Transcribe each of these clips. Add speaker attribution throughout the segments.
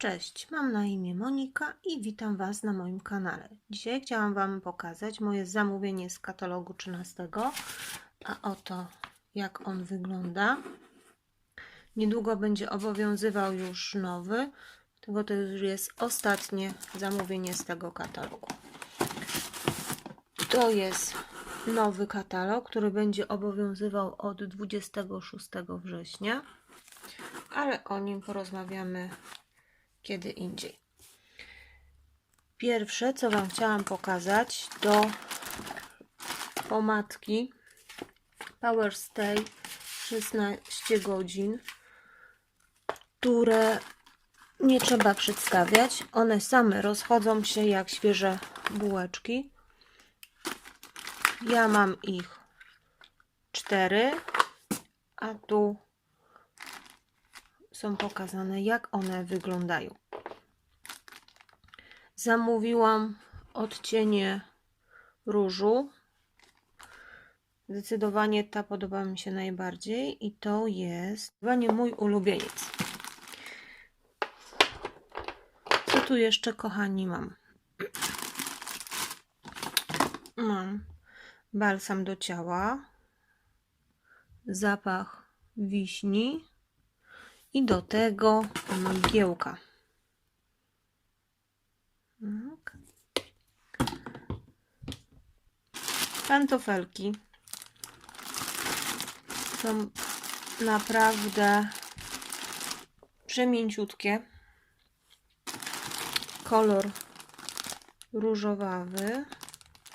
Speaker 1: Cześć, mam na imię Monika i witam Was na moim kanale. Dzisiaj chciałam Wam pokazać moje zamówienie z katalogu 13, a oto jak on wygląda. Niedługo będzie obowiązywał już nowy, tego to już jest ostatnie zamówienie z tego katalogu. To jest nowy katalog, który będzie obowiązywał od 26 września, ale o nim porozmawiamy kiedy indziej. Pierwsze, co Wam chciałam pokazać, to pomadki Power Stay 16 godzin, które nie trzeba przedstawiać. One same rozchodzą się jak świeże bułeczki. Ja mam ich cztery, a tu są pokazane, jak one wyglądają. Zamówiłam odcienie różu. Zdecydowanie ta podoba mi się najbardziej i to jest zdecydowanie mój ulubieniec. Co tu jeszcze, kochani, mam? Mam balsam do ciała, zapach wiśni, i do tego mgiełka. Tak. Pantofelki są naprawdę przemięciutkie. Kolor różowawy,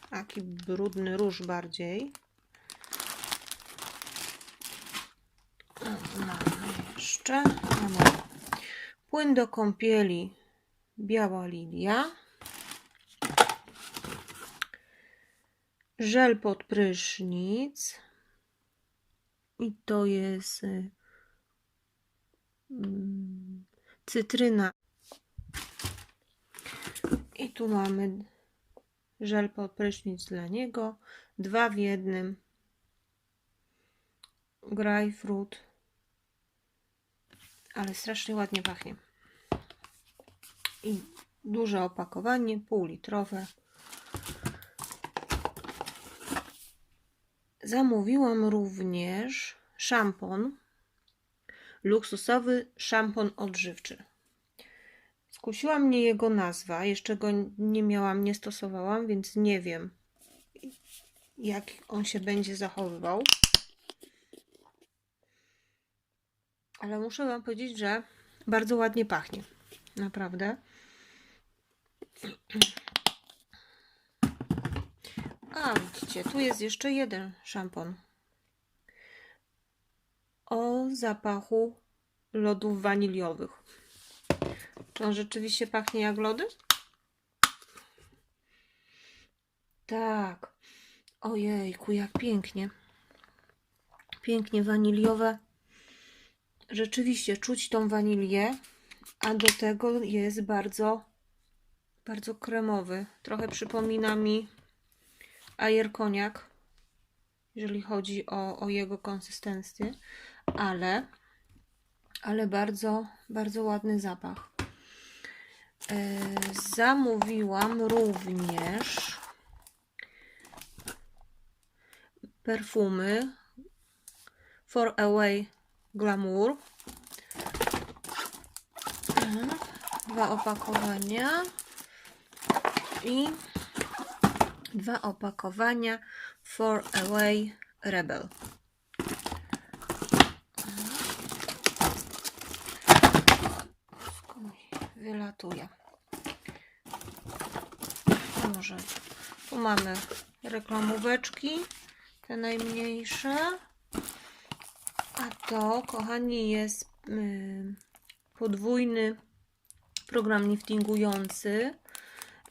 Speaker 1: taki brudny róż bardziej. Mamy jeszcze? Płyn do kąpieli biała lilia. Żel pod prysznic. I to jest y, mm, cytryna. I tu mamy żel pod prysznic dla niego. Dwa w jednym. Grapefruit ale strasznie ładnie pachnie. I duże opakowanie, półlitrowe. Zamówiłam również szampon, luksusowy szampon odżywczy. Skusiła mnie jego nazwa, jeszcze go nie miałam, nie stosowałam, więc nie wiem, jak on się będzie zachowywał. Ale muszę Wam powiedzieć, że bardzo ładnie pachnie. Naprawdę. A, widzicie, tu jest jeszcze jeden szampon. O zapachu lodów waniliowych. Czy on rzeczywiście pachnie jak lody? Tak. Ojejku, jak pięknie. Pięknie waniliowe rzeczywiście czuć tą wanilię, a do tego jest bardzo, bardzo kremowy. Trochę przypomina mi ajer koniak, jeżeli chodzi o, o jego konsystencję, ale, ale bardzo, bardzo ładny zapach. E, zamówiłam również perfumy For Away Glamour. Dwa opakowania i dwa opakowania For Away Rebel. Wylatuje. Może tu mamy reklamóweczki, te najmniejsze. A to, kochani, jest yy, podwójny program liftingujący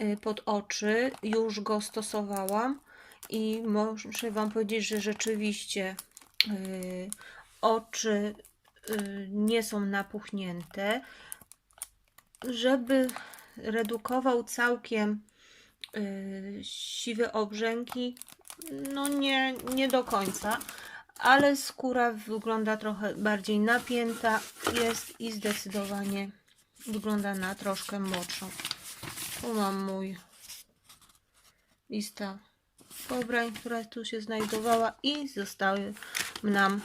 Speaker 1: yy, pod oczy. Już go stosowałam i muszę Wam powiedzieć, że rzeczywiście yy, oczy y, nie są napuchnięte. Żeby redukował całkiem y, siwe obrzęki, no nie, nie do końca ale skóra wygląda trochę bardziej napięta jest i zdecydowanie wygląda na troszkę młodszą. Tu mam mój lista pobrań, która tu się znajdowała i zostały nam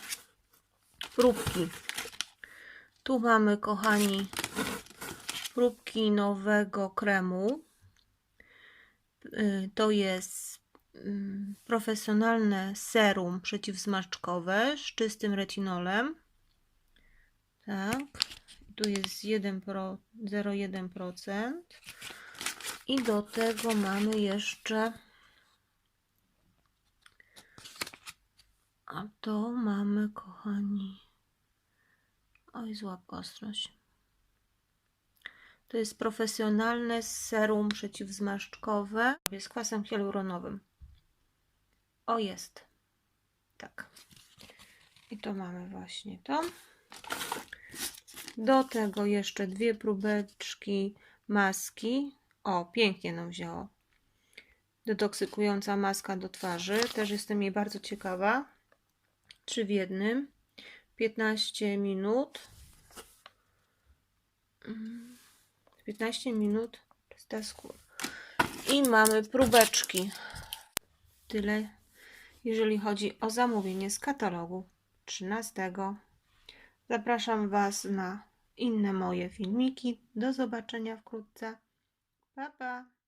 Speaker 1: próbki. Tu mamy, kochani, próbki nowego kremu. Y, To jest profesjonalne serum przeciwzmarszczkowe z czystym retinolem. Tak. Tu jest 1 pro, 0,1%. I do tego mamy jeszcze. A to mamy, kochani. Oj, zła ostrość. To jest profesjonalne serum przeciwzmarszczkowe z kwasem hialuronowym. O, jest. Tak. I to mamy właśnie to. Do tego jeszcze dwie próbeczki maski. O, pięknie nam wzięło. Detoksykująca maska do twarzy. Też jestem jej bardzo ciekawa. Trzy w jednym. 15 minut. Mm, 15 minut czysta skóra. I mamy próbeczki. Tyle, jeżeli chodzi o zamówienie z katalogu 13. Zapraszam Was na inne moje filmiki. Do zobaczenia wkrótce. Pa, pa.